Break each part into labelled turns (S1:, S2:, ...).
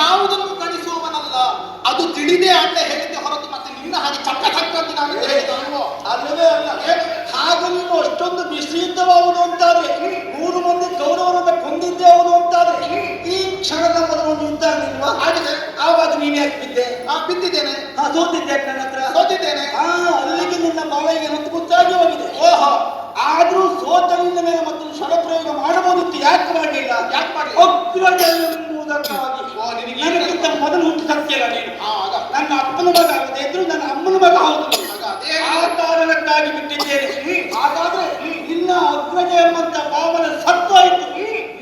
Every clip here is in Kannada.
S1: ಯಾವುದನ್ನು ಕಳಿಸುವವನಲ್ಲ ಅದು ತಿಳಿದೇ ಅಂತ ಹೇಳಿದ್ದೆ ಹೊರತು ಮತ್ತೆ ನಿನ್ನ ಹಾಗೆ ಚಕ್ಕ ಚಕ್ಕ ಅಂತ ನಾನು ಹೇಳಿದ್ದೆ ಅಲ್ವೋ?
S2: ಅಲ್ಲವೇ ಅಲ್ಲ. ಹಾಗೆ ನೀನು ಅಷ್ಟೊಂದು ನಿಶ್ಚಿತವಾಗುವುದು ಅಂತಾದ್ರೆ ಮೂರು ಮಂದಿ ಗೌರವರನ್ನ ಕೊಂದಿದ್ದೆ ಅವನು ಅಂತಾದ್ರೆ ಈ ಕ್ಷಣದ ಮೊದಲು ಒಂದು ಯುದ್ಧ ಆಗಿಲ್ವಾ
S1: ಆಗಿದೆ.
S2: ಆವಾಗ ನೀನೇ ಯಾಕೆ ಬಿದ್ದೆ?
S1: ಆ ಬಿದ್ದಿದ್ದೇನೆ.
S2: ಹಾ ಸೋತಿದ್ದೆ ನನ್ನ ಹತ್ರ.
S1: ಸೋತಿದ್ದೇನೆ.
S2: ಹಾ ಅಲ್ಲಿಗೆ ನಿನ್ನ ಬಾಯಿಗೆ ಮತ್ತು ಗೊತ್ತಾಗಿ ಹೋಗಿದೆ.
S1: ಓಹೋ.
S2: ಆದ್ರೂ ಸೋತನಿಂದ ಮೇಲೆ ಮತ್ತೊಂದು ಶರಪ್ರಯೋಗ ಮಾಡಬಹುದಿತ್ತು. ಯಾಕೆ ಮಾಡಲಿಲ್ಲ?
S1: ಯಾಕೆ ಮಾಡ್ಲಿಲ್ಲ?
S2: ಅಗ್ರಜ ಎಂಬುದಕ್ಕಾಗಿ
S1: ಓ, ನಿನಗೆ ಈಗ-
S2: ನನಗಿಂತ ಮೊದಲು ಹುಟ್ಟು ಸತ್ಯಲ್ಲ ನೀನು?
S1: ಆಗ
S2: ನನ್ನ ಅಪ್ಪನ ಮಗ ಆಗದೆ ಇದ್ರು ನನ್ನ ಅಮ್ಮನ ಮಗ ಹೌದು. ಆ ಕಾರಣಕ್ಕಾಗಿ ಬಿಟ್ಟಿದ್ದೇನೆ. ಹಾಗಾದ್ರೆ ನಿನ್ನ ಅಗ್ರಜ ಎಂಬಂತ ಪಾವನ ಸತ್ವಾಯಿತು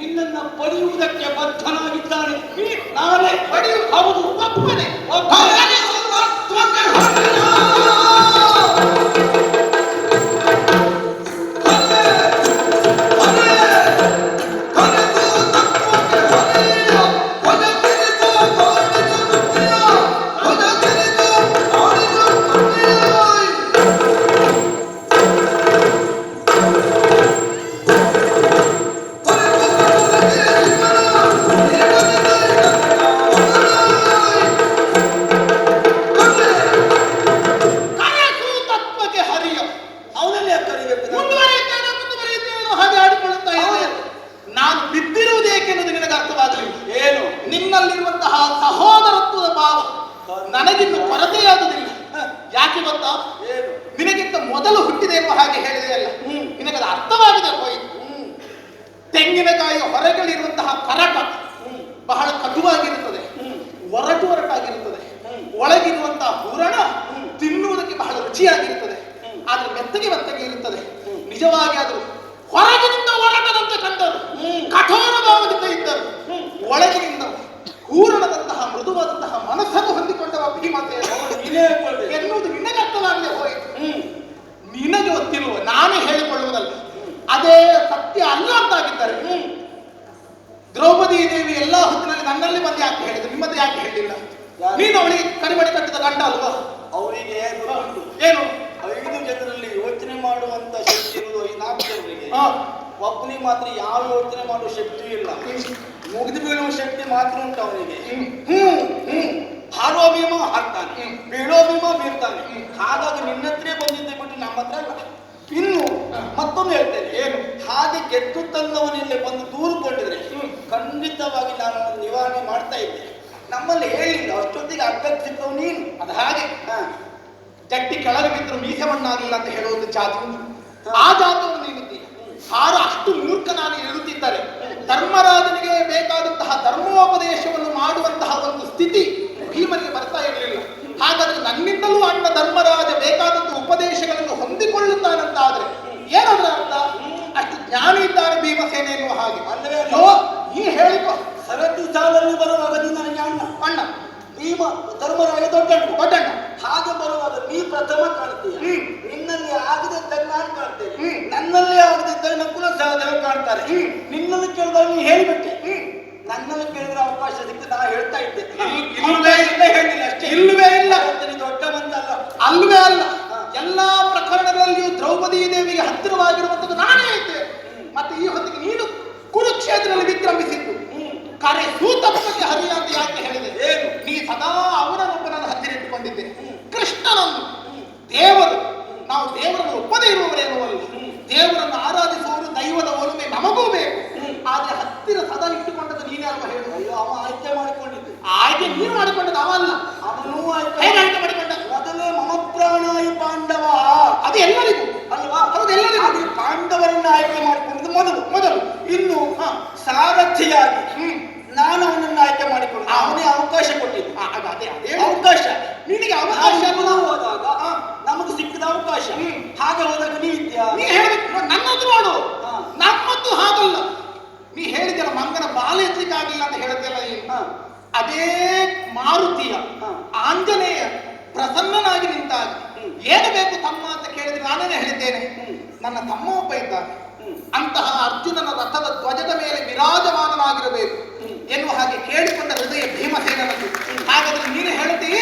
S2: ನಿನ್ನನ್ನ ಪಡೆಯುವುದಕ್ಕೆ ಬದ್ಧನಾಗಿದ್ದಾನೆ. ನಾನೇ ಪಡೆಯುವ ಹೌದು ಒಪ್ಪನೆ ಒಬ್ಬನೇ.
S1: ನನಗಿನ್ನು ಕೊರತೆಯಾಗುವುದಿಲ್ಲ ಯಾಕೆ ಗೊತ್ತಾ? ನಿನಗಿಂತ ಮೊದಲು ಹುಟ್ಟಿದೆ ಎನ್ನುವ ಹಾಗೆ ಹೇಳಿದೆ ಅಲ್ಲ.
S2: ಹ್ಮ್.
S1: ನಿನಗದು ಅರ್ಥವಾಗಿದೆ ಹೋಯಿತು.
S2: ಹ್ಮ್.
S1: ತೆಂಗಿನಕಾಯಿ ಹೊರಗಳಿರುವಂತಹ ಕರಟ ಬಹಳ ಕಟುವಾಗಿರುತ್ತದೆ.
S2: ಹ್ಮ್.
S1: ಒರಟು ಒರಟಾಗಿರುತ್ತದೆ. ಒಳಗಿರುವಂತಹ ಹೂರಣ. ತಿನ್ನುವುದಕ್ಕೆ ಬಹಳ ರುಚಿಯಾಗಿರುತ್ತದೆ. ಆದ್ರೆ ಮೆತ್ತಗೆ ಮೆತ್ತಗೆ ಇರುತ್ತದೆ. ನಿಜವಾಗಿ ಆದರೂ ಹೊರಗಿನಿಂದ ಒರಟದಂತೆ ಕಂಡರು. ಕಠೋರ ಭಾವದಿಂದ ಇದ್ದರು. ಒಳಗಿನಿಂದ ಹೂರಣದಂತಹ ಮೃದುವಾದಂತಹ ಮನಸ್ಸನ್ನು ಹೊಂದಿಕೊಂಡವ
S2: ನೀನೇ ಹೇಳ್ಕೊಳ್ಬೇಕು.
S1: ಎನ್ನುವುದು ನಿನಗೆ ಅರ್ಥವಾಗದೆ ಹೋಯಿತು.
S2: ಹ್ಮ್.
S1: ನಿನಗೆ ಗೊತ್ತಿಲ್ಲ ನಾನೇ ಹೇಳಿಕೊಳ್ಳುವುದಲ್ಲ. ಅದೇ ಸತ್ಯ ಅಲ್ಲ ಅಂತಾಗಿದ್ದಾರೆ
S2: ಹ್ಮ್.
S1: ದ್ರೌಪದಿ ದೇವಿ ಎಲ್ಲಾ ಹೊತ್ತಿನಲ್ಲಿ ನನ್ನಲ್ಲಿ ಬಂದು ಯಾಕೆ ಹೇಳಿದ್ರು? ನಿಮ್ಮದು ಯಾಕೆ ಹೇಳಿಲ್ಲ? ನೀನು ಅವಳಿಗೆ ಕರಿಮಣಿ ಕಟ್ಟಿದ ಗಂಡ ಅಲ್ವಾ?
S2: ಅವರಿಗೆ
S1: ಏನು?
S2: ಐದು ಜನರಲ್ಲಿ ಯೋಚನೆ ಮಾಡುವಂತ ಶಕ್ತಿ ಇರುವುದು ಈ ನಾಲ್ಕು ಜನರಿಗೆ. ಒಬ್ಬನಿಗೆ ಮಾತ್ರ ಯಾವ ಯೋಚನೆ ಮಾಡುವ ಶಕ್ತಿ ಇಲ್ಲ. ಮುಗಿದು ಬೀಳುವ ಶಕ್ತಿ ಮಾತ್ರ ಉಂಟು ಅವನಿಗೆ. ಹ್ಞೂ ಹ್ಞೂ ಹಾರೋ ಭೀಮ ಹಾಕ್ತಾನೆ. ಬೀಳೋ ಭೀಮ ಬೀಳ್ತಾನೆ ಹಾಗಾಗಿ ನಿನ್ನ ಹತ್ರ ಬಂದಿದ್ದೆ ಬಿಟ್ಟು ನಮ್ಮ ಹತ್ರ ಅಲ್ಲ. ಇನ್ನು ಮತ್ತೊಂದು ಹೇಳ್ತೇನೆ. ಏನು? ಹಾಗೆ ಗೆದ್ದು ತಂದವನಿಲ್ಲಿ ಬಂದು ದೂರುಕೊಂಡಿದ್ರೆ
S1: ಕೊಟ್ಟಿದ್ರೆ
S2: ಖಂಡಿತವಾಗಿ ನಾನು ಒಂದು ನಿವಾರಣೆ ಮಾಡ್ತಾ ಇದ್ದೆ. ನಮ್ಮಲ್ಲಿ ಹೇಳಿಲ್ಲ. ಅಷ್ಟೊತ್ತಿಗೆ ಅಗ್ಗಕ್ಕೆ ಸಿಕ್ಕವು ನೀನು.
S1: ಅದು ಹಾಗೆ.
S2: ಹಾ.
S1: ಜಟ್ಟಿ ಕೆಳಗೆ ಬಿದ್ದರು ಮೀಸೆ ಮಣ್ಣಾಗಲಿಲ್ಲ ಅಂತ ಹೇಳುವುದು ಜಾತಿ ಉಂಟು. ಆ ಜಾತವನ್ನು ನೀನು ಹಾರ ಅಷ್ಟು ಮೂರ್ಖ ನಾನು ಇರುತ್ತಿದ್ದರೆ ಧರ್ಮರಾಜನಿಗೆ ಬೇಕಾದಂತಹ ಧರ್ಮೋಪದೇಶವನ್ನು ಮಾಡುವಂತಹ ಒಂದು ಸ್ಥಿತಿ ಭೀಮನಿಗೆ ಬರ್ತಾ ಇರಲಿಲ್ಲ. ಹಾಗಾದ್ರೆ ನನ್ನಿಂದಲೂ ಅಣ್ಣ ಧರ್ಮರಾಜ ಬೇಕಾದಂತಹ ಉಪದೇಶಗಳನ್ನು ಹೊಂದಿಕೊಳ್ಳುತ್ತಾನಂತಾದ್ರೆ ಏನಂದ್ರ ಅರ್ಥ? ಅಷ್ಟು ಜ್ಞಾನ ಇದ್ದಾನೆ ಭೀಮಸೇನೆ ಎನ್ನುವ ಹಾಗೆ. ಈ ಹೇಳಿಕೊ.
S2: ಸರತಿ ಸಾಲಲ್ಲಿ ಬರುವಾಗ ದಿನ ನನಗೆ ಅಣ್ಣ.
S1: ಅಣ್ಣ.
S2: ಭೀಮ ಧರ್ಮರಾಯ ದೊಡ್ಡಣ್ಣ.
S1: ದೊಡ್ಡಣ್ಣ.
S2: ಹಾಗೆ ಬರುವಾಗ ನೀ ಪ್ರಥಮ ಕಾಣ್ತೀಯ. ನಿನ್ನಲ್ಲಿ ಆಗದೆ ನಾನು ಕಾಣ್ತೇನೆ. ನನ್ನಲ್ಲಿ ಆಗದಿದ್ದರೆ ನಕುಲ ಸಹದೇವ ಕಾಣ್ತಾರೆ. ನಿನ್ನನ್ನು ಕೇಳಿದಾಗ ನೀನು ಹೇಳಿಬಿಟ್ಟೆ. ನನ್ನನ್ನು ಕೇಳಿದ್ರೆ ಅವಕಾಶ ಅದಕ್ಕೆ ನಾ ಹೇಳ್ತಾ ಇದ್ದೆ.
S1: ಇಲ್ಲವೇ
S2: ಇಲ್ಲ ಹೇಳಿಲ್ಲ ಅಷ್ಟೇ
S1: ಇಲ್ಲವೇ ಇಲ್ಲ.
S2: ದೊಡ್ಡ ಬಂತಲ್ಲ
S1: ಅಲ್ಲವೇ ಅಲ್ಲ. ಎಲ್ಲಾ ಪ್ರಕರಣದಲ್ಲಿಯೂ ದ್ರೌಪದಿ ದೇವಿಗೆ ಹತ್ತಿರವಾಗಿರುವಂತದ್ದು ನಾನೇ ಇದ್ದೆ. ಮತ್ತೆ ಈ ಹೊತ್ತಿಗೆ ನೀನು ಕುರುಕ್ಷೇತ್ರದಲ್ಲಿ ವಿಕ್ರಮಿಸಿದ್ದು. ಕರೆ ಹರಿಯ ಅಂತ ಯಾಕೆ ಹೇಳಿದೆ?
S2: ಏನು?
S1: ನೀ ಸದಾ ಅವನನ್ನೊಬ್ಬನನ್ನು ಹತ್ತಿರ ಇಟ್ಟುಕೊಂಡಿದ್ದೆ. ಕೃಷ್ಣನನ್ನು. ದೇವರು. ನಾವು ದೇವರನ್ನು ಒಪ್ಪದೇ ಇರುವವರೇನುವಲ್ಲ ದೇವರನ್ನು ಆರಾಧಿಸುವವರು ದೈವದ ಒಲುಮೆ ನಮಗೂ ಬೇಕು
S2: ಹ್ಮ್.
S1: ಆದ್ರೆ ಹತ್ತಿರ ಸದಾ ಇಟ್ಟುಕೊಂಡದ್ದು ನೀನೇ ಅಲ್ವಾ ಹೇಳು
S2: ಅಯ್ಯೋ ಅವ ಆಯ್ಕೆ ಮಾಡಿಕೊಂಡಿದ್ದು
S1: ಆಯ್ಕೆ ನೀನು ಅಲ್ಲ
S2: ಅವನೂ
S1: ಹೇಗೆ
S2: ಆಯ್ಕೆ
S1: ಆಯ್ಕೆ ಮಾಡಿಕೊಂಡ?
S2: ಮೊದಲೇ ಮಮ ಪ್ರಾಣಾಯ ಪಾಂಡವ.
S1: ಅದು ಎಲ್ಲರಿಗೂ.
S2: ಅಲ್ವಾ?
S1: ಹೌದು ಎಲ್ಲರಿಗೂ.
S2: ಹಾಗೆ ಪಾಂಡವರನ್ನ ಆಯ್ಕೆ ಮಾಡಿಕೊಂಡಿದ್ದು ಮೊದಲು.
S1: ಮೊದಲು.
S2: ಇನ್ನು
S1: ಹಾ.
S2: ಸಾರಥಿಯಾಗಿ.
S1: ಹ್ಮ್
S2: ನಾನು ಅವನನ್ನು ಆಯ್ಕೆ ಮಾಡಿಕೊಂಡು ಅವನೇ ಅವಕಾಶ ಕೊಟ್ಟಿದ್ದು
S1: ಆ, ಅದು ಅದೇ ಅದೇ
S2: ಅವಕಾಶ
S1: ನಿನಗೆ ಅವಕಾಶ
S2: ನಾವು
S1: ಅಲ್ಲ.
S2: ಹೋದಾಗ ನಮಗೆ ಸಿಕ್ಕಿದ ಅವಕಾಶ
S1: ಹ್ಮ್.
S2: ಹಾಗೆ ಹೋದಾಗ ನೀ ಇದ್ಯಾ
S1: ನೀ ಹೇಳ್ಬೇಕು ನನ್ನದು ನೋಡು
S2: ಹಾ.
S1: ನಮ್ಮದ್ದು ಹಾಗಲ್ಲ ನೀ ಹೇಳಿದಲ್ಲ ಮಂಗನ ಬಾಲ ಎತ್ತಲಿಕ್ಕಾಗಿಲ್ಲ ಅಂತ ಹೇಳ್ತಿಲ್ಲ ನೀನು
S2: ಹಾ.
S1: ಅದೇ ಮಾರುತಿಯ
S2: ಹಾ.
S1: ಆಂಜನೇಯ ಪ್ರಸನ್ನನಾಗಿ ನಿಂತಾಗ ಏನು ಬೇಕು ತಮ್ಮ ಅಂತ ಕೇಳಿದ್ರೆ ನಾನೇನೆ ಹೇಳಿದ್ದೇನೆ. ನನ್ನ ತಮ್ಮ ಒಬ್ಬ ಇದ್ದಾನೆ ಅಂತಹ ಅರ್ಜುನನ ರಥದ ಧ್ವಜದ ಮೇಲೆ ವಿರಾಜಮಾನನಾಗಿರಬೇಕು. ಎನ್ನುವ ಹಾಗೆ ಕೇಳಿಕೊಂಡ ಹೃದಯ ಭೀಮಸೇನನದು. ಹಾಗಾದ್ರೆ ನೀನು ಹೇಳ್ತೀ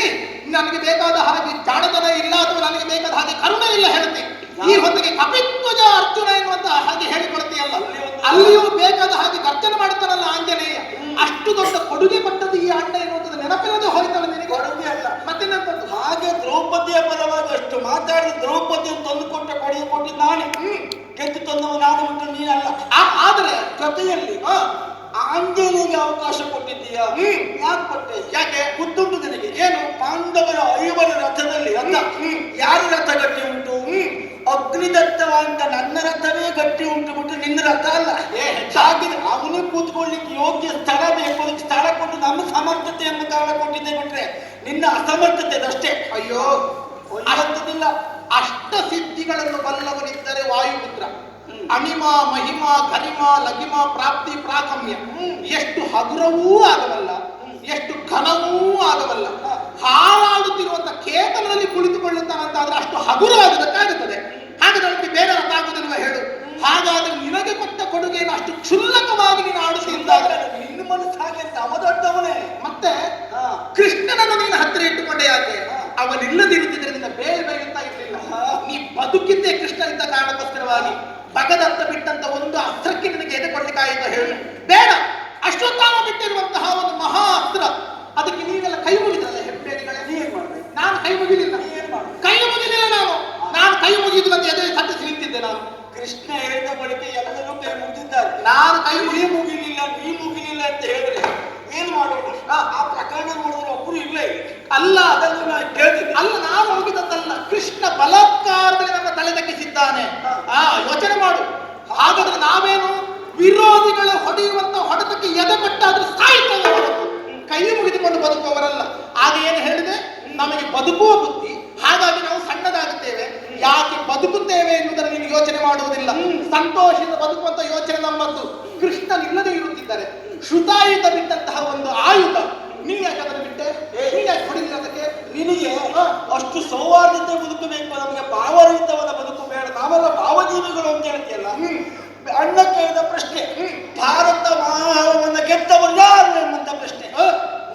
S1: ನನಗೆ ಬೇಕಾದ ಹಾಗೆ ಜಾಣತನ ಇಲ್ಲ ಅಥವಾ ನನಗೆ ಬೇಕಾದ ಹಾಗೆ ಕರುಣೆ ಇಲ್ಲ ಹೇಳ್ತಿ ಈ ಹೊತ್ತಿಗೆ ಕಪಿತ್ವಜ ಅರ್ಜುನ ಎನ್ನುವಂತಹ ಹಾಗೆ ಹೇಳಿಕೊಡ್ತೀಯಲ್ಲ
S2: ಅಲ್ಲಿ
S1: ಅಲ್ಲಿಯೂ ಬೇಕಾದ ಹಾಗೆ ಗರ್ಜನೆ ಮಾಡ್ತಾನಲ್ಲ ಆಂಜನೇಯ. ಅಷ್ಟು ದೊಡ್ಡ ಕೊಡುಗೆ ಕೊಟ್ಟದ್ದು ಈ ಅಣ್ಣ ಎನ್ನುವ
S2: ಮಾತಾಡಿದ ದ್ರೌಪದಿ ತಂದು ಕೊಟ್ಟ ಕೊಡಿ ಕೊಟ್ಟಿದ್ದು ನಾನೇ. ಗೆದ್ದು ತಂದವ ನಾನು ಬಿಟ್ಟು ನೀನಲ್ಲ.
S1: ಆದರೆ
S2: ಕಥೆಯಲ್ಲಿ
S1: ಆ,
S2: ಆಂಜನೇಯಗೆ ಅವಕಾಶ ಕೊಟ್ಟಿದ್ದೀಯಾ. ಯಾಕೆ ಕೊಟ್ಟೆ?
S1: ಯಾಕೆ?
S2: ಗೊತ್ತುಂಟು ನಿನಗೆ?
S1: ಏನು?
S2: ಪಾಂಡವರ ಐವರ ರಥದಲ್ಲಿ
S1: ಅಲ್ಲ
S2: ಯಾರು ರಥ ಗಟ್ಟಿ ಉಂಟು?
S1: ಅಗ್ನಿದತ್ತವಾದ
S2: ಅಗ್ನಿದತ್ತವ ನನ್ನ ರಥವೇ ಗಟ್ಟಿ ಉಂಟು ಬಿಟ್ಟು ನಿನ್ನ ರಥ ಅಲ್ಲ.
S1: ಏ,
S2: ಹಾಗಿದ್ರೆ ಅವನು ಕೂತ್ಕೊಳ್ಳಿಕ್ಕೆ ಯೋಗ್ಯ ಸ್ಥಳ ಬೇಕು. ಅದಕ್ಕೆ ಸ್ಥಳ ಕೊಟ್ಟು ನಮ್ಮ ಸಮರ್ಥತೆ ಎಂಬ ಕಾರಣ ಕೊಟ್ಟಿದ್ದೆ ಬಿಟ್ರೆ ನಿನ್ನ ಅಸಮರ್ಥತೆ ಅದಷ್ಟೇ
S1: ಅಯ್ಯೋ
S2: ಅಷ್ಟದಿಲ್ಲ.
S1: ಅಷ್ಟ ಸಿದ್ಧಿಗಳನ್ನು ಬಲ್ಲವರಿದ್ದರೆ ವಾಯುಪುತ್ರ. ಅಣಿಮ ಮಹಿಮ ಘನಿಮ ಲಗಿಮ ಪ್ರಾಪ್ತಿ ಪ್ರಾಕಮ್ಯ ಎಷ್ಟು ಹಗುರವೂ ಆಗಬಲ್ಲ. ಎಷ್ಟು ಘನವೂ ಆಗಬಲ್ಲ. ಹಾಳಾಗುತ್ತಿರುವಂತ ಕೇತನದಲ್ಲಿ ಕುಳಿತುಕೊಳ್ಳುತ್ತಾನಂತಾದ್ರೆ ಅಷ್ಟು ಹಗುರ ಆಗುವುದಕ್ಕಾಗುತ್ತದೆ ಹಾಗಾದ್ರೆ ಅದಕ್ಕೆ ಬೇರೆ ಅರ್ಥ ಆಗುವುದಿಲ್ವ ಹೇಳು ಹಾಗಾದ್ರೆ ನಿನಗೆ ಕೊಟ್ಟ ಕೊಡುಗೆಯನ್ನು ಅಷ್ಟು ಕ್ಷುಲ್ಲಕವಾಗಿ ನೀನು ಆಡುತ್ತಿದ್ದಾದ್ರೆ
S2: ನಿನ್ನ ಮನಸ್ಸು ಹಾಗೆ ಅಂತ ಅವ ದೊಡ್ಡವನೇ
S1: ಮತ್ತೆ. ಕೃಷ್ಣನನ್ನು ನೀನು ಹತ್ತಿರ ಇಟ್ಟುಕೊಂಡೆ ಯಾಕೆ. ಅವನಿಲ್ಲದಿರುತ್ತಿದ್ರೆ ನಿನ್ನ ಬೇರೆ ಬೇಯುತ್ತಾ ಇರಲಿಲ್ಲ. ನೀ ಬದುಕಿದ್ದೇ ಕೃಷ್ಣ ಇದ್ದ ಕಾರಣಕ್ಕೋಸ್ಕರವಾಗಿ ಭಗದತ್ತ ಬಿಟ್ಟಂತ ಒಂದು ಅಸ್ತ್ರಕ್ಕೆ ನಿನಗೆ ಎದೆ ಕೊಡ್ಲಿಕ್ಕಾಯಿತು ಹೇಳು ಬೇಡ ಅಶ್ವತ್ಥಾಮ ಬಿಟ್ಟಿರುವಂತಹ ಒಂದು ಮಹಾ ಅಸ್ತ್ರ ಅದಕ್ಕೆ ನೀವೆಲ್ಲ ಕೈ ಮುಗಿದ್ರಲ್ಲ ಹೆಬ್ಬೆಡಿಗಳೇ
S2: ನೀ ಏನ್ ಮಾಡ್ಬೇಕು
S1: ನಾನು ಕೈ ಮುಗಿಲಿಲ್ಲ
S2: ನೀ ಏನ್ ಮಾಡ್ಬೇಕು
S1: ಕೈ ಮುಗಿಲಿಲ್ಲ ನಾನು ನಾನು ಕೈ ಮುಗಿದು ಅಂತ ಎದೆ ಸತ್ತಿಸಿ ನಿಂತಿದ್ದೆ ನಾನು
S2: ಕೃಷ್ಣ ಹೇಳಿದ ಬಳಿಕ ಎಲ್ಲರೂ ಕೈ ಮುಗಿದಿದ್ದಾರೆ
S1: ನಾನು ಕೈ
S2: ನೀ
S1: ಮುಗಿ
S2: ಮುಗಿಲಿಲ್ಲ ನೀ ಮುಗಿಲಿಲ್ಲ ಅಂತ ಹೇಳಿದ್ರೆ ಏನ್ ಮಾಡೋದು ಆ ಆ ಪ್ರಕರಣ ನೋಡಿದ್ರೆ ಒಬ್ರು ಇಲ್ಲ ಇಲ್ಲಿ
S1: ಅಲ್ಲ
S2: ಅದನ್ನು ನಾನು ಕೇಳಿದ್ದೆ
S1: ಅಲ್ಲ ನಾನು ಹೋಗಿದ್ದಲ್ಲ ಕೃಷ್ಣ ಬಲಾತ್ಕಾರದಲ್ಲಿ ನನ್ನ ತಲೆ ತಗ್ಗಿಸಿದ್ದಾನೆ
S2: ಹಾ.
S1: ಆ ಯೋಚನೆ ಮಾಡು ಹಾಗಾದ್ರೆ ನಾವೇನು ವಿರೋಧಿಗಳ ಹೊಡೆಯುವಂತ ಹೊಡೆತಕ್ಕೆ ಎದೆ ಕೊಟ್ಟಾದ್ರೆ ಸಾಯ್ತೇವೆ ಕೈ ಮುಗಿದುಕೊಂಡು ಬದುಕುವವರಲ್ಲ ಆಗ ಏನು ಹೇಳಿದೆ? ನಮಗೆ ಬದುಕುವ ಬುದ್ಧಿ. ಹಾಗಾಗಿ ನಾವು ಸಣ್ಣದಾಗುತ್ತೇವೆ. ಯಾಕೆ ಬದುಕುತ್ತೇವೆ ಎನ್ನುವುದನ್ನು ನೀನು ಯೋಚನೆ ಮಾಡುವುದಿಲ್ಲ. ಸಂತೋಷದಿಂದ ಬದುಕುವಂತ ಯೋಚನೆ ನಮ್ಮದು. ಕೃಷ್ಣ ಇಲ್ಲದೆ ಇರುತ್ತಿದ್ದಾರೆ ಶ್ರುತಾಯುಧ ಬಿಟ್ಟಂತಹ ಒಂದು ಆಯುಧ ನೀನ್ ಯಾಕೆ ಅದನ್ನು ಬಿಟ್ಟೆ? ನೀನ್ ಯಾಕೆ ಅದಕ್ಕೆ?
S2: ನಿನಗೆ ಅಷ್ಟು ಸೌಹಾರ್ದತೆ ಬದುಕಬೇಕು. ನಮಗೆ ಭಾವರಹಿತವಾದ ಬದುಕು ಬೇಡ. ನಾವೆಲ್ಲ ಭಾವಜೀವಿಗಳು ಅಂತ ಹೇಳ್ತೀಯಲ್ಲ. ಅಣ್ಣ ಕೇಳಿದ ಪ್ರಶ್ನೆ. ಭಾರತ ಮಹಾವನ್ನ ಗೆದ್ದವರು ಯಾರು ಎಂಬಂತ ಪ್ರಶ್ನೆ.
S1: ಹ?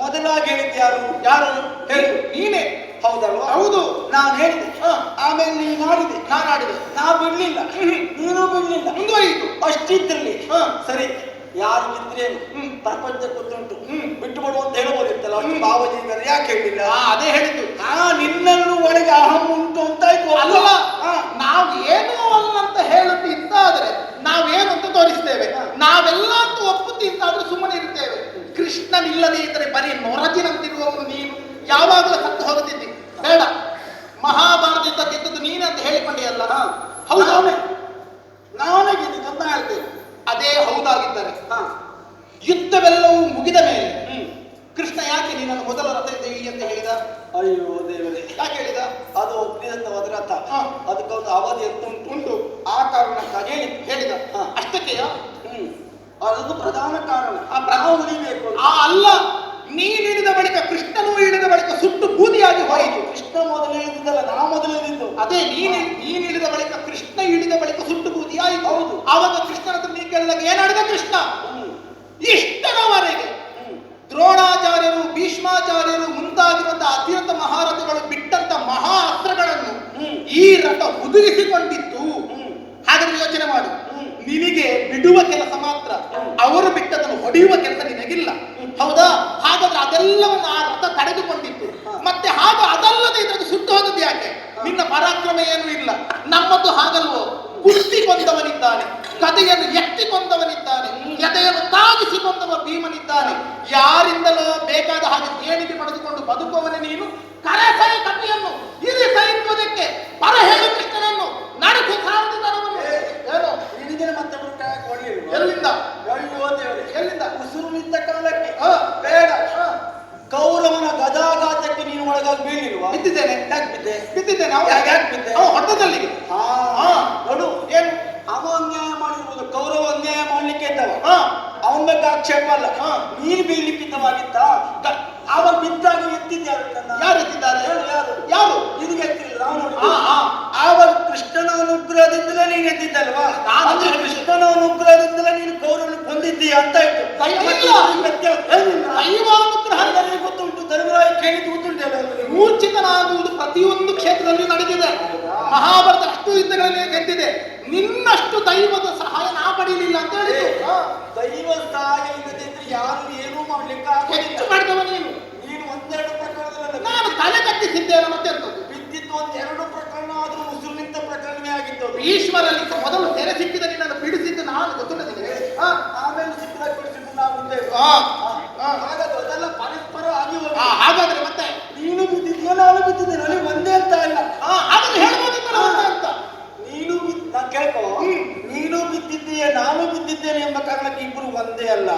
S2: ಮೊದಲಾಗಿ ಹೇಳಿದ್ದು ಯಾರು?
S1: ಯಾರು? ಹೇಳು. ನೀನೇ.
S2: ಹೌದಲ್ವಾ?
S1: ಹೌದು.
S2: ನಾನು ಹೇಳಿದೆ. ಆಮೇಲೆ ನೀನು ಆಡಿದೆ
S1: ನಾನು ಆಡಿದೆ
S2: ನಾ ಬಿಡ್ಲಿಲ್ಲ. ನೀನು ಬಿಡ್ಲಿಲ್ಲ.
S1: ಮುಂದುವರಿಯಿತು.
S2: ಅಷ್ಟಿದ್ರಲ್ಲಿ
S1: ಹ.
S2: ಸರಿ. ಯಾರು
S1: ಬಿದ್ರೆ.
S2: ಪ್ರಪಂಚ ಗೊತ್ತುಂಟು
S1: ಹ್ಮ್.
S2: ಬಿಟ್ಟು ಬಿಡು ಅಂತ
S1: ಹ್ಮ್.
S2: ಭಾವಜೀವಿಗಳು ಯಾಕೆ ಹೇಳಿಲ್ಲ?
S1: ಆ, ಅದೇ ಹೇಳಿದ್ದು.
S2: ಆ ನಿನ್ನನ್ನು ಒಳಗೆ ಅಹಂ ಉಂಟು ಅಂತ ಆಯ್ತು.
S1: ಅಲ್ಲ
S2: ಹಾ.
S1: ನಾವು ಏನೋ ಅಲ್ಲ ಅಂತ ನಾವೇನು ಅಂತ ತೋರಿಸ್ತೇವೆ? ನಾವೆಲ್ಲ ಅಂತ ಒಪ್ಪುತ್ತಿದ್ದಾದ್ರೆ ಸುಮ್ಮನೆ ಇರ್ತೇವೆ. ಕೃಷ್ಣನಿಲ್ಲದೆ ಇದ್ದರೆ ಬರೀ ನೊರಜಿನಂತಿರುವವನು ನೀನು. ಯಾವಾಗಲೂ ಸತ್ತು ಹೋಗುತ್ತಿದ್ದಿ. ಬೇಡ. ಮಹಾಭಾರತದಿಂದ ಗೆದ್ದದ್ದು ನೀನಂತ ಅಂತ ಹೇಳಿಕೊಂಡಿಯಲ್ಲ ಹೌದು?
S2: ನಾನೇ. ನಾನೇ ಗೆದ್ದಿದ್ದು ಅಂತ ಹೇಳ್ತೇನೆ
S1: ಅದೇ ಹೌದಾಗಿದ್ದರೆ.
S2: ಹಾ.
S1: ಯುದ್ಧವೆಲ್ಲವೂ ಮುಗಿದ ಮೇಲೆ ಕೃಷ್ಣ ಯಾಕೆ ನೀನನ್ನು ಮೊದಲ ರಥ ದೇವಿ ಅಂತ ಹೇಳಿದ?
S2: ಅಯ್ಯೋ ದೇವರೇ.
S1: ಯಾಕೆ ಹೇಳಿದ?
S2: ಅದು ಅಗ್ನಿದಂತವಾದ ರಥ. ಅದಕ್ಕೊಂದು ಅವಧಿ ಅಂತ ಉಂಟು
S1: ಉಂಟು
S2: ಆ ಕಾರಣಕ್ಕಾಗಿ
S1: ಹೇಳಿ ಹೇಳಿದ.
S2: ಅಷ್ಟಕ್ಕೆ
S1: ಅಷ್ಟಕ್ಕೆಯ
S2: ಅದೊಂದು ಪ್ರಧಾನ ಕಾರಣ.
S1: ಆ
S2: ಪ್ರಭಾವ ಉಳಿಬೇಕು
S1: ಆ ಅಲ್ಲ ನೀನು ಇಳಿದ ಬಳಿಕ ಕೃಷ್ಣನು ಇಳಿದ ಬಳಿಕ ಸುಟ್ಟು ಬೂದಿಯಾಗಿ ಹೋಯಿತು.
S2: ಕೃಷ್ಣ ಮೊದಲು ಹೇಳಿದ್ದಲ್ಲ ನಾ ಮೊದಲು
S1: ಅದೇ ನೀನು ನೀನು ಇಳಿದ ಬಳಿಕ ಕೃಷ್ಣ ಇಳಿದ ಬಳಿಕ ಸುಟ್ಟು ಬೂದಿಯಾಯಿತು.
S2: ಹೌದು.
S1: ಆವಾಗ ಕೃಷ್ಣನ ಹತ್ರ ನೀ ಕೇಳಿದಾಗ ಏನಾಡಿದ ಕೃಷ್ಣ? ಇಷ್ಟರವರೆಗೆ ದ್ರೋಣಾಚಾರ್ಯರು ಭೀಷ್ಮಾಚಾರ್ಯರು ಮುಂತಾಗಿರುವಂತಹ ಅತಿರಥ ಮಹಾರಥಗಳು ಬಿಟ್ಟಂತ ಮಹಾ ಅಸ್ತ್ರಗಳನ್ನು. ಈ ರಥ ಉದುರಿಸಿಕೊಂಡಿತ್ತು. ಯೋಚನೆ ಮಾಡು. ನಿನಗೆ ಬಿಡುವ ಕೆಲಸ ಮಾತ್ರ. ಅವರು ಬಿಟ್ಟದನ್ನು ಹೊಡೆಯುವ ಕೆಲಸ ನಿನಗಿಲ್ಲ. ಹೌದಾ? ಹಾಗಾದ್ರೆ ಅದೆಲ್ಲವನ್ನು ಆ ರಥ ತಡೆದುಕೊಂಡಿತ್ತು. ಮತ್ತೆ ಹಾಗೂ ಅದಲ್ಲದೆ ಇದರದ್ದು ಸುಟ್ಟು ಹೋದದ್ದು ಯಾಕೆ? ನಿನ್ನ ಪರಾಕ್ರಮ ಏನು ಇಲ್ಲ. ನಮ್ಮದು ಹಾಗಲ್ವೋ? ಕುಸ್ತಿ ಕೊಂದವನಿದ್ದಾನೆ. ಕಥೆಯನ್ನು ಎತ್ತಿ ಕೊಂದವನಿದ್ದಾನೆ. ಕಥೆಯನ್ನು ತಾಗಿಸಿ ಕೊಂದವ ಭೀಮನಿದ್ದಾನೆ. ಯಾರಿಂದಲೋ ಬೇಕಾದ ಹಾಗೆ ಏಣಿಗೆ ಪಡೆದುಕೊಂಡು ಬದುಕುವವನೇ ನೀನು? ಕರೆಸೈ ಕಥೆಯನ್ನು ಇರಿ ಸೈನ್ಯದಕ್ಕೆ ಪರ ಹೇಳು ಕೃಷ್ಣನನ್ನು ನಡೆಸು ಸಾರದಿದ್ದನವನ್ನು
S2: ಏ.
S1: ಏನು
S2: ನಿನಗೆ ಮತ್ತೆ ಬಿಟ್ಟ ಹೊಡೆಯಲ್ವಾ
S1: ಎಲ್ಲಿಂದ
S2: ಅಯ್ಯೋ ದೇವರೇ
S1: ಎಲ್ಲಿಂದ
S2: ಉಸಿರು ನಿಂತ ಕಾಲಕ್ಕೆ
S1: ಹ.
S2: ಬೇಡ
S1: ಹ.
S2: ಕೌರವನ ಗದಾಘಾತಕ್ಕೆ ನೀನು ಒಳಗಾಗಿ ಬೀಳಿಲ್ವಾ
S1: ಬಿದ್ದಿದ್ದೇನೆ
S2: ಯಾಕೆ ಬಿದ್ದೆ
S1: ಬಿದ್ದಿದ್ದೇನೆ ಅವ
S2: ಯಾಕೆ ಯಾಕೆ ಬಿದ್ದೆ
S1: ಅವ ಹೊಟ್ಟದಲ್ಲಿ
S2: ಹಾ
S1: ಹಾ.
S2: ನೋಡು
S1: ಏನು
S2: ಅವ ಅನ್ಯಾಯ ಮಾಡಿರ್ಬೋದು ಕೌರವ ಅನ್ಯಾಯ ಮಾಡ್ಲಿಕ್ಕೆ ಇದ್ದವ
S1: ಹಾ
S2: ಅವನ ಬಗ್ಗೆ ಆಕ್ಷೇಪ ಅಲ್ಲ
S1: ಹಾ.
S2: ನೀನು ಬೀಳ್ಲಿಕ್ಕಿದ್ದವಾಗಿತ್ತ ಅವ ಬಿದ್ದಾಗ ಎತ್ತಿದ್ಯಾರು ನನ್ನ
S1: ಯಾರು ಎತ್ತಿದ್ದಾರೆ
S2: ಹೇಳು ಯಾರು
S1: ಯಾರು
S2: ನಿನಗೆ ಎತ್ತಿಲ್ಲ ನಾವು ನೋಡಿ
S1: ಹಾ, ಹಾ.
S2: ಆವಾಗ ಅನುಗ್ರಹದಿಂದಲೇ ನೀನು ಎದ್ದಿದ್ದಲ್ವಾ? ಕೃಷ್ಣನ ಅನುಗ್ರಹದಿಂದಲೇ ನೀನು ಗೌರವ ಕೊಂದಿದ್ದೀಯ ಅಂತ ಇತ್ತು
S1: ಕೈ-
S2: ಮತ್ತೆ
S1: ಇಲ್ಲ.
S2: ನಿನಗೆ ವ್ಯತ್ಯಾಸ ಏನಿಲ್ಲ.
S1: ದೈವಾನುಗ್ರಹ
S2: ಎಲ್ಲರಿಗೂ ಗೊತ್ತುಂಟು. ಧರ್ಮರಾಯ ಕೇಳಿದ್ದು ಗೊತ್ತುಂಟು.
S1: ಮೂರ್ಛಿತನಾಗುವುದು ಪ್ರತಿಯೊಂದು ಕ್ಷೇತ್ರದಲ್ಲಿ ನಡೆದಿದೆ. ಮಹಾಭಾರತ ಅಷ್ಟು ಯುದ್ಧಗಳಲ್ಲಿ ಗೆದ್ದಿದೆ. ನಿನ್ನಷ್ಟು ದೈವದ ಸಹಾಯ ನಾ ಪಡೀಲಿಲ್ಲ ಅಂತ ಹೇಳಿದ್ರು
S2: ದೈವ ಸಹಾಯ ಇಲ್ಲದೆ ಯಾರು ಏನೂ ಮಾಡ್ಲಿಕ್ಕೆ
S1: ಹೆಚ್ಚು ಮಾಡಿದವ ನೀನು.
S2: ನೀನು ಒಂದೆರಡು ಪ್ರಕರಣದಲ್ಲಿ
S1: ನಾನು ತಲೆ ಕಟ್ಟಿಸಿದ್ದೇನೆ ಮತ್ತೆ
S2: ಬಿದ್ದಿದ್ದು ಒಂದೆರಡು ಎರಡು ಪ್ರಕರಣ
S1: ಈಶ್ವರಲ್ಲಿ ಮೊದಲು ತೆರೆ ಸಿಕ್ಕಿದ ನಿನ್ನನ್ನು ಬಿಡಿಸಿದ್ದು ನಾನು ಆ,
S2: ಆಮೇಲೆ ಸಿಕ್ಕಿದ ಬಿಡಿಸಿದ್ದು
S1: ಆ.
S2: ಹಾಗಾದ್ರೆ ಅದೆಲ್ಲ ಪರಸ್ಪರ ಆಗಿ ಹೋಗಿದೆ.
S1: ಹಾಗಾದ್ರೆ ಮತ್ತೆ?
S2: ನೀನು ಬಿದ್ದಿದ್ಯೋ ನಾನು ಬಿದ್ದಿದ್ದೆ? ನನಗೆ ಒಂದೇ ಅಂತ ಇಲ್ಲ.
S1: ಹಾಗಾದ್ರೆ ಹೇಳ್ಬೋದಿತ್ತಲ್ಲ ಒಂದೇ ಅಂತ.
S2: ನೀನು ಬಿದ್ದ ಕೇಳ್ಕೋ. ನೀನು ಬಿದ್ದಿದ್ದೀಯ ನಾನು ಬಿದ್ದಿದ್ದೇನೆ ಎಂಬ ಕಾರಣಕ್ಕೆ ಇಬ್ಬರು ಒಂದೇ ಅಲ್ಲ.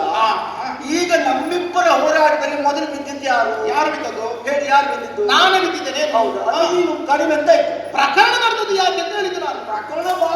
S2: ಈಗ ನಮ್ಮಿಬ್ಬರ ಹೋರಾಟದಲ್ಲಿ ಮೊದಲು ಬಿದ್ದಿದ್ದು ಯಾರು?
S1: ಯಾರು ಬಿದ್ದದ್ದು?
S2: ಹೇಳಿ ಯಾರು ಬಿದ್ದಿದ್ದು?
S1: ನಾನೇ ಬಿದ್ದಿದ್ದೇನೆ.
S2: ಹೌದು ನೀನು ಕಡಿಮೆ ಅಂತ
S1: ಪ್ರಕರಣ ನಡೆದದ್ದು ಯಾಕೆ ಅಂತ ಹೇಳಿದ್ದು ನಾನು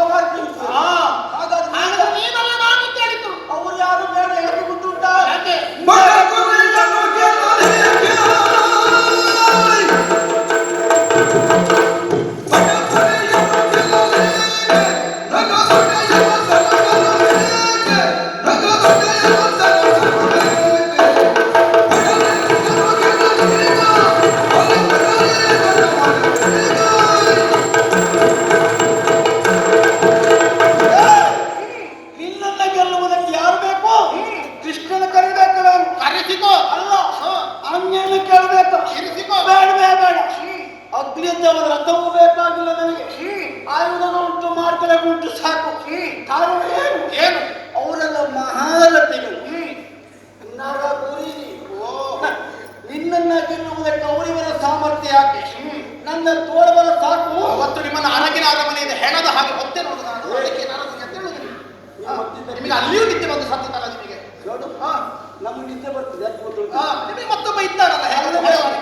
S1: ನಿಮಗೆ ಮತ್ತೊಬ್ಬ ಇದ್ದಾನಲ್ಲ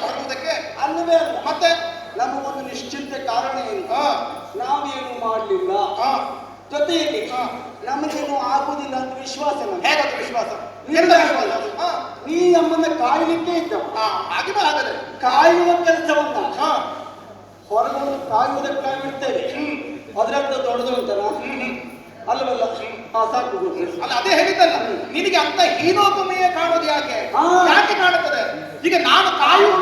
S1: ಹೊರಗುವುದಕ್ಕೆ
S2: ಅಲ್ಲವೇ ಅಲ್ಲ.
S1: ಮತ್ತೆ?
S2: ನಮಗೊಂದು ನಿಶ್ಚಿತ ಕಾರಣ ಏನು?
S1: ನಾವು
S2: ನಾವೇನು ಮಾಡಲಿಲ್ಲ? ಜೊತೆಯಲ್ಲಿ. ನಮಗೇನು ಆಗುದಿಲ್ಲ ಅಂತ ವಿಶ್ವಾಸ.
S1: ಹೇಗದು ವಿಶ್ವಾಸ?
S2: ನೀ ನಮ್ಮನ್ನ ಕಾಯಲಿಕ್ಕೆ ಇದ್ದವ.
S1: ಹಾಗೆ ಆಗದೆ.
S2: ಕಾಯುವ ಕೆಲಸವನ್ನ.
S1: ಆ,
S2: ಕಾಯುವುದಕ್ಕಾಗಿರ್ತೇವೆ. ಅದರಂತ ದೊಡ್ಡದು ಅಂತಲ್ಲ ಅಲ್ಲವಲ್ಲ ಆ ಸಾಕು.
S1: ಅಲ್ಲ ಅದೇ ಹೇಳಿದ್ದಲ್ಲ ನಿನಗೆ ಅಂತ ಹೀನೋಪಮೆಯ ಕಾಣೋದು ಯಾಕೆ. ಯಾಕೆ ಕಾಣುತ್ತದೆ? ಈಗ ನಾನು ಕಾಯುವ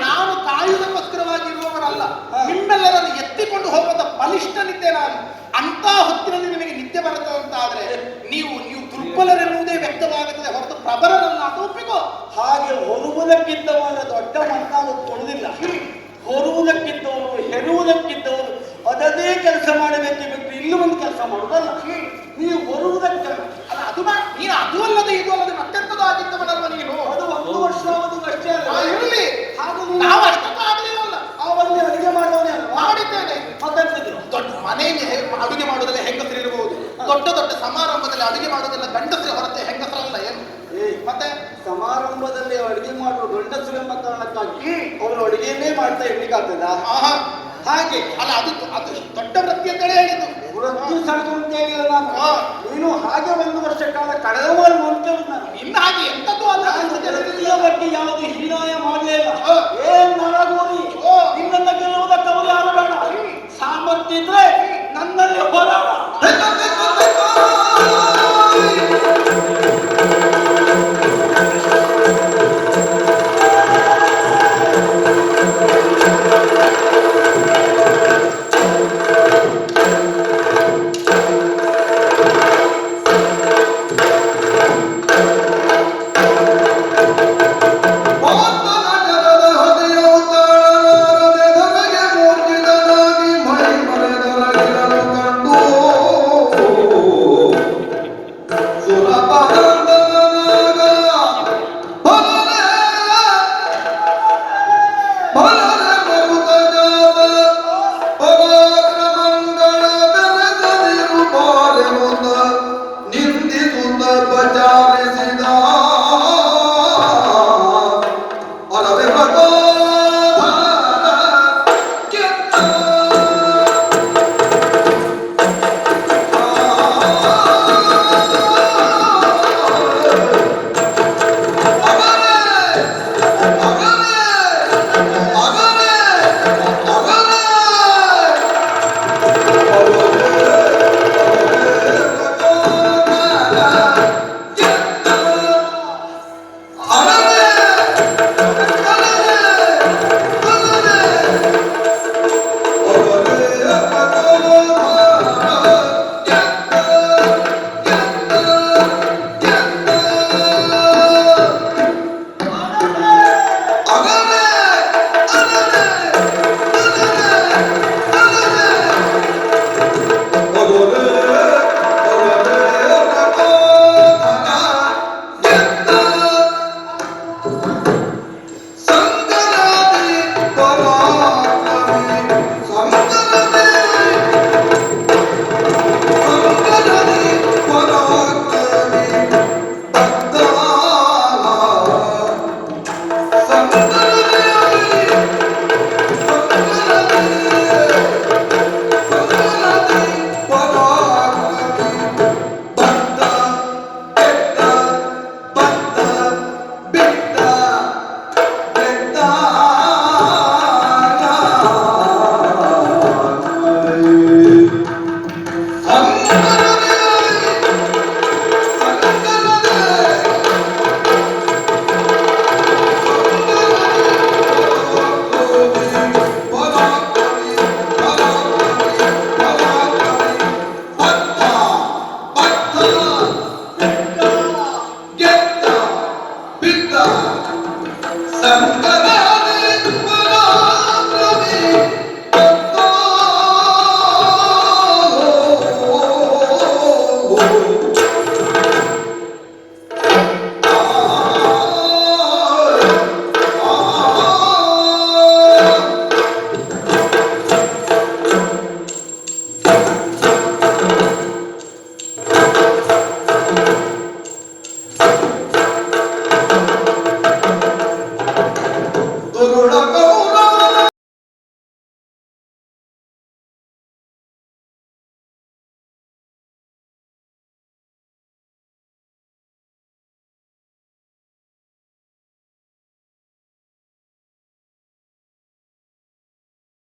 S1: ನಾನು
S2: ಕಾಯುವುದಕ್ಕೋಸ್ಕರವಾಗಿರುವವರಲ್ಲ
S1: ನಿಮ್ಮೆಲ್ಲರನ್ನು ಎತ್ತಿಕೊಂಡು ಹೋಗುವಂತ ಬಲಿಷ್ಠನಿದ್ದೆ ನಾನು. ಅಂತ ಹೊತ್ತಿನಲ್ಲಿ ನಿಮಗೆ ನಿದ್ದೆ ಬರುತ್ತದೆ ಅಂತ ಆದ್ರೆ ನೀವು ನೀವು ದುರ್ಬಲರೆನ್ನುವುದೇ ವ್ಯಕ್ತವಾಗುತ್ತದೆ ಹೊರತು ಪ್ರಬಲರಲ್ಲ ಅಂತ ಒಪ್ಪಿಕೋ.
S2: ಹಾಗೆ ಹೊರುವುದಕ್ಕಿದ್ದವನ ದೊಡ್ಡ ಮಣ್ಣಾಗ ಕೊಡುವುದಿಲ್ಲ. ಹೊರುವುದಕ್ಕಿಂತವನು ಹೆರುವುದಕ್ಕಿದ್ದವನು ಅದದೇ ಕೆಲಸ ಮಾಡಬೇಕು ಬಿಟ್ಟು ಇಲ್ಲಿ ಒಂದು ಕೆಲಸ ಮಾಡೋದಲ್ಲ ನೀವು ಬರುವುದಕ್ಕೆ
S1: ಅಲ್ಲ ಅದು ನೀನು ಅದು ಅಲ್ಲದೆ ಇದು ಅಲ್ಲದೆ ಮತ್ತೆಂತ ಆಗಿತ್ತು ಮಾಡಲ್ವ ನೀನು?
S2: ಅದು ಒಂದು ಅದು ಅಷ್ಟೇ ಅಲ್ಲ.
S1: ಇರಲಿ.
S2: ಹಾಗೆ
S1: ನಾವು ಅಷ್ಟಕ್ಕೂ ಆಗಲಿಲ್ಲ
S2: ಅವ ಬಂದು ಅಡುಗೆ ಮಾಡುವವನೇ
S1: ಮಾಡಿದ್ದೇನೆ.
S2: ಮತ್ತೆಂತದ್ದು?
S1: ದೊಡ್ಡ ಮನೆಯಲ್ಲಿ ಅಡುಗೆ ಮಾಡೋದಲ್ಲ ಹೆಂಗಸರು ಇರಬಹುದು ದೊಡ್ಡ ದೊಡ್ಡ ಸಮಾರಂಭದಲ್ಲಿ ಅಡುಗೆ ಮಾಡೋದಿಲ್ಲ ಗಂಡಸರು ಹೊರತೆ ಹೆಂಗಸರಲ್ಲ ಏನು? ಮತ್ತೆ?
S2: ಸಮಾರಂಭದಲ್ಲಿ ಅಡುಗೆ ಮಾಡುವ ಗಂಡಸರು ಎಂಬ ಕಾರಣಕ್ಕಾಗಿ. ಅವರು ಅಡುಗೆನೇ ಮಾಡ್ತಾ ಇರ್ಲಿಕ್ಕಾಗ್ತದ? ಹಾಗೆ
S1: ಅಲ್ಲ ಅದು ಅದು ದೊಡ್ಡ ವೃತ್ತಿ ಕಡೆ ಹೇಳಿದ್ದು.
S2: ವೃತ್ತಿ ಸಣ್ಣ ಅಂತ ಹೇಳಿಲ್ಲ ನಾನು. ನೀನು ಹಾಗೆ ಒಂದು ವರ್ಷ ಕಾಲ ಕಳೆದ ನೋಡ್ತೇವೆ ನಾನು.
S1: ಇನ್ನ ಹಾಗೆ ಎಂತದ್ದು ಅಲ್ಲ
S2: ಬಗ್ಗೆ ಯಾವುದು ಹೀನಾಯ ಮಾಡಲೇ ಇಲ್ಲ. ಏನ್ ನರಗೋರಿ